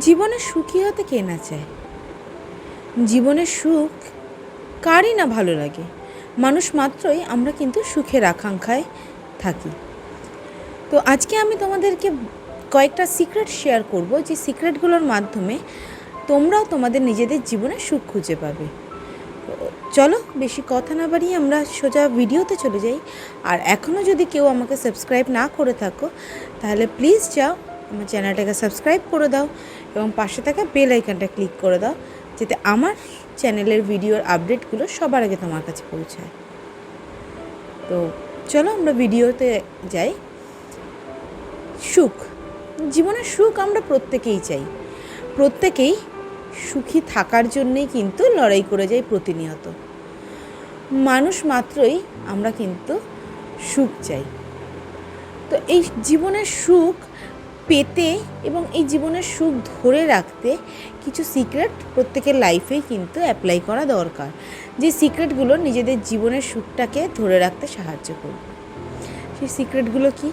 জীবনে সুখী হতে কে না চায়? জীবনের সুখ কারই না ভালো লাগে। মানুষ মাত্রই আমরা কিন্তু সুখের আকাঙ্ক্ষায় থাকি। তো আজকে আমি তোমাদেরকে কয়েকটা সিক্রেট শেয়ার করব। যে সিক্রেটগুলোর মাধ্যমে তোমরাও তোমাদের নিজেদের জীবনে সুখ খুঁজে পাবে। চলো, বেশি কথা না বাড়িয়ে আমরা সোজা ভিডিওতে চলে যাই। আর এখনও যদি কেউ আমাকে সাবস্ক্রাইব না করে থাকো, তাহলে প্লিজ যাও আমার চ্যানেলটাকে সাবস্ক্রাইব করে দাও এবং পাশে থাকা বেল আইকনটা ক্লিক করে দাও, যাতে আমার চ্যানেলের ভিডিওর আপডেটগুলো সবার আগে তোমার কাছে পৌঁছায়। তো চলো আমরা ভিডিওতে যাই। সুখ। জীবনের সুখ আমরা প্রত্যেকেই চাই। প্রত্যেকেই সুখী থাকার জন্যেই কিন্তু লড়াই করে যাই প্রতিনিয়ত। মানুষ মাত্রই আমরা কিন্তু সুখ চাই। তো এই জীবনের সুখ পেতে এবং এই জীবনের সুখ ধরে রাখতে কিছু সিক্রেট প্রত্যেকের লাইফেই কিন্তু অ্যাপ্লাই করা দরকার। যে সিক্রেটগুলো নিজেদের জীবনের সুখটাকে ধরে রাখতে সাহায্য করবে। সেই সিক্রেটগুলো কি?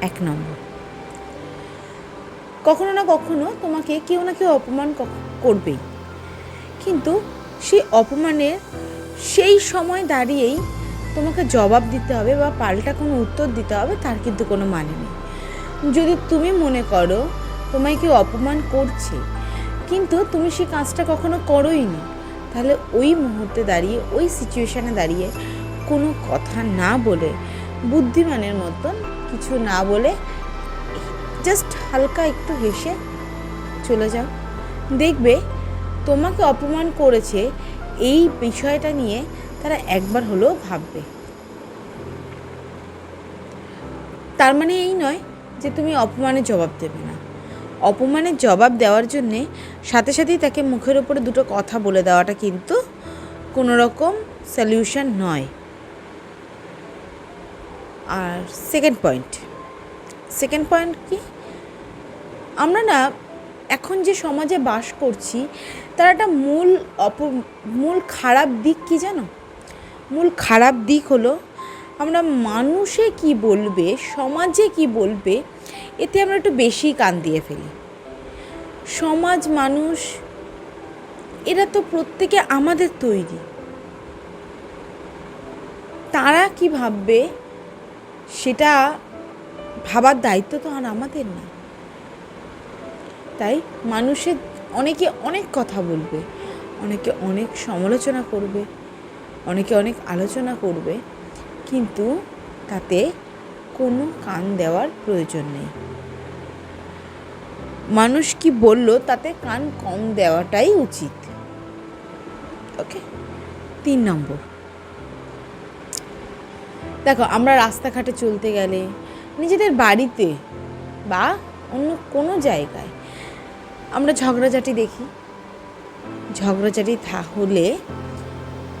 এক নম্বর। কখনো না কখনো তোমাকে কেউ না কেউ অপমান করবেই। কিন্তু সেই অপমানের সেই সময় দাঁড়িয়েই তোমাকে জবাব দিতে হবে বা পাল্টা কোনো উত্তর দিতে হবে, তার কিন্তু কোনো মানে নেই। যদি তুমি মনে করো তোমায় কেউ অপমান করছে, কিন্তু তুমি সেই কাজটা কখনো করোই নি তাহলে ওই মুহূর্তে দাঁড়িয়ে, ওই সিচুয়েশানে দাঁড়িয়ে কোনো কথা না বলে, বুদ্ধিমানের মতন কিছু না বলে জাস্ট হালকা একটু হেসে চলে যাও। দেখবে তোমাকে অপমান করেছে, এই বিষয়টা নিয়ে তারা একবার হলেও ভাববে। তার মানে এই নয় যে তুমি অপমানের জবাব দেবে না। অপমানের জবাব দেওয়ার জন্যে সাথে সাথেই তাকে মুখের ওপরে দুটো কথা বলে দেওয়াটা কিন্তু কোনো রকম সলিউশন নয়। আর সেকেন্ড পয়েন্ট সেকেন্ড পয়েন্ট কি? আমরা না এখন যে সমাজে বাস করছি, তার একটা মূল অপ, মূল খারাপ দিক কি জানো? মূল খারাপ দিক হলো, আমরা মানুষে কি বলবে, সমাজে কি বলবে এতে আমরা একটু বেশি কান দিয়ে ফেলি। সমাজ মানুষ, এরা তো প্রত্যেকে আমাদের তৈরি। তারা কি ভাববে, সেটা ভাবার দায়িত্ব তো আর আমাদের না। তাই মানুষের অনেকে অনেক কথা বলবে, অনেকে অনেক সমালোচনা করবে, অনেকে অনেক আলোচনা করবে, কিন্তু তাতে কোনো কান দেওয়ার প্রয়োজন নেই। মানুষ কি বলল তাতে কান কম দেওয়াটাই উচিত? ওকে তিন নম্বর। দেখো, আমরা রাস্তাঘাটে চলতে গেলে, নিজেদের বাড়িতে বা অন্য কোনো জায়গায় আমরা ঝগড়াঝাটি দেখি। ঝগড়াঝাটি হলে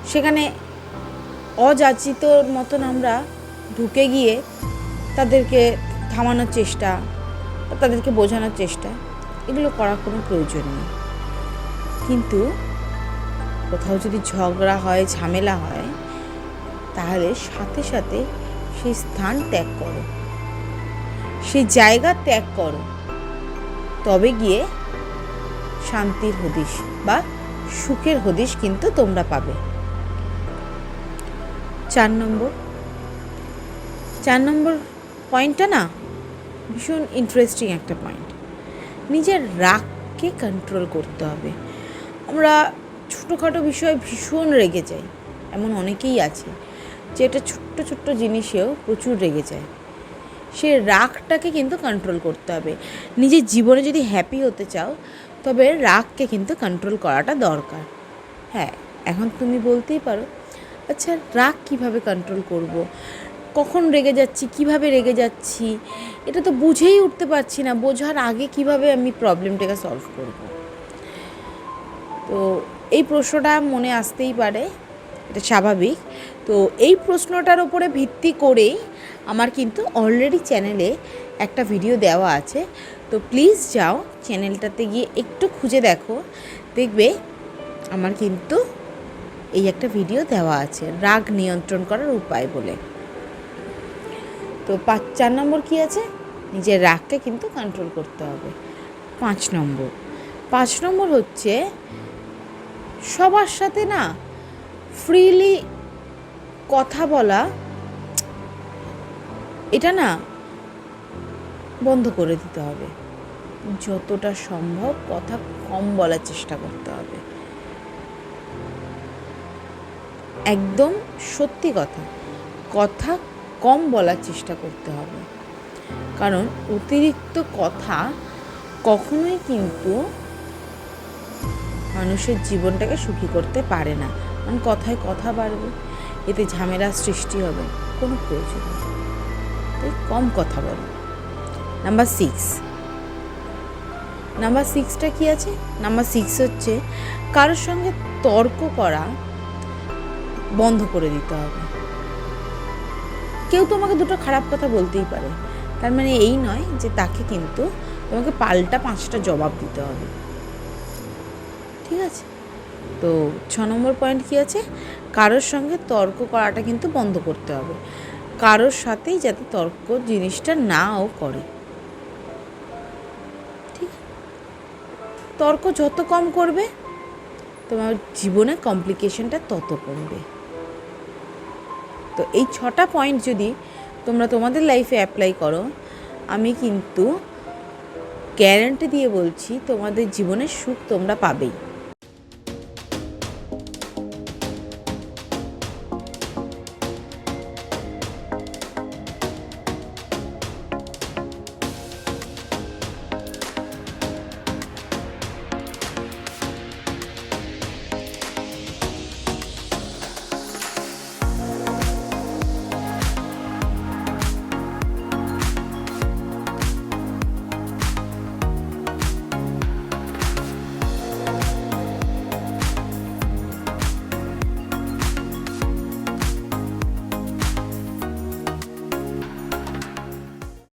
সেখানে অযাচিতর মতন আমরা ঢুকে গিয়ে তাদেরকে থামানোর চেষ্টা তাদেরকে বোঝানোর চেষ্টা, এগুলো করার কোনো প্রয়োজন নেই। কিন্তু কোথাও যদি ঝগড়া হয়, ঝামেলা হয়, তাহলে সাথে সাথে সেই স্থান ত্যাগ করো। সেই জায়গা ত্যাগ করো। তবে গিয়ে শান্তির হদিশ বা সুখের হদিশ কিন্তু তোমরা পাবে। চার নম্বর। চার নম্বর পয়েন্টটা না, ভীষণ ইন্টারেস্টিং একটা পয়েন্ট নিজের রাগকে কন্ট্রোল করতে হবে। আমরা ছোটোখাটো বিষয়ে ভীষণ রেগে যাই, এমন অনেকেই আছে যেটা ছোট্ট ছোট্ট জিনিসেও প্রচুর রেগে যায়। সে রাগটাকে কিন্তু কন্ট্রোল করতে হবে। নিজের জীবনে যদি হ্যাপি হতে চাও, তবে রাগকে কিন্তু কন্ট্রোল করাটা দরকার। হ্যাঁ এখন তুমি বলতেই পারো আচ্ছা রাগ কীভাবে কন্ট্রোল করব। কখন রেগে যাচ্ছি, কীভাবে রেগে যাচ্ছি, এটা তো বুঝেই উঠতে পারছি না। বোঝার আগে কীভাবে আমি প্রবলেমটাকে সলভ করব। তো এই প্রশ্নটা মনে আসতেই পারে, এটা স্বাভাবিক। তো এই প্রশ্নটার উপরে ভিত্তি করেই আমার কিন্তু অলরেডি চ্যানেলে একটা ভিডিও দেওয়া আছে। তো প্লিজ যাও চ্যানেলটাতে গিয়ে একটু খুঁজে দেখো। দেখবে আমার কিন্তু এই একটা ভিডিও দেওয়া আছে, রাগ নিয়ন্ত্রণ করার উপায় বলে। পাঁচ, চার নম্বর কী আছে? নিজের রাগকে কিন্তু কন্ট্রোল করতে হবে। পাঁচ নম্বর। পাঁচ নম্বর হচ্ছে, সবার সাথে না ফ্রিলি কথা বলা, এটা না বন্ধ করে দিতে হবে। যতটা সম্ভব কথা কম বলার চেষ্টা করতে হবে। একদম সত্যি কথা। কথা কম বলার চেষ্টা করতে হবে। কারণ অতিরিক্ত কথা কখনোই কিন্তু মানুষের জীবনটাকে সুখী করতে পারে না। কারণ কথায় কথা বাড়বে, এতে ঝামেলার সৃষ্টি হবে, কোনো প্রয়োজন তাই কম কথা বলো। নাম্বার সিক্স নাম্বার সিক্সটা কি আছে? নাম্বার সিক্স হচ্ছে কারোর সঙ্গে তর্ক করা বন্ধ করে দিতে হবে। কেউ তোমাকে দুটো খারাপ কথা বলতেই পারে। তার মানে এই নয় যে তাকে কিন্তু তোমাকে পাল্টা পাঁচটা জবাব দিতে হবে। ঠিক আছে? তো ছ নম্বর পয়েন্ট কী আছে? কারোর সঙ্গে তর্ক করাটা কিন্তু বন্ধ করতে হবে। কারোর সাথেই যাতে তর্ক জিনিসটা নাও করে। ঠিক? তর্ক যত কম করবে, তোমার জীবনে কমপ্লিকেশনটা তত কমবে। তো এই ছটা পয়েন্ট যদি তোমরা তোমাদের লাইফে অ্যাপ্লাই করো, আমি কিন্তু গ্যারেন্টি দিয়ে বলছি তোমাদের জীবনের সুখ তোমরা পাবেই।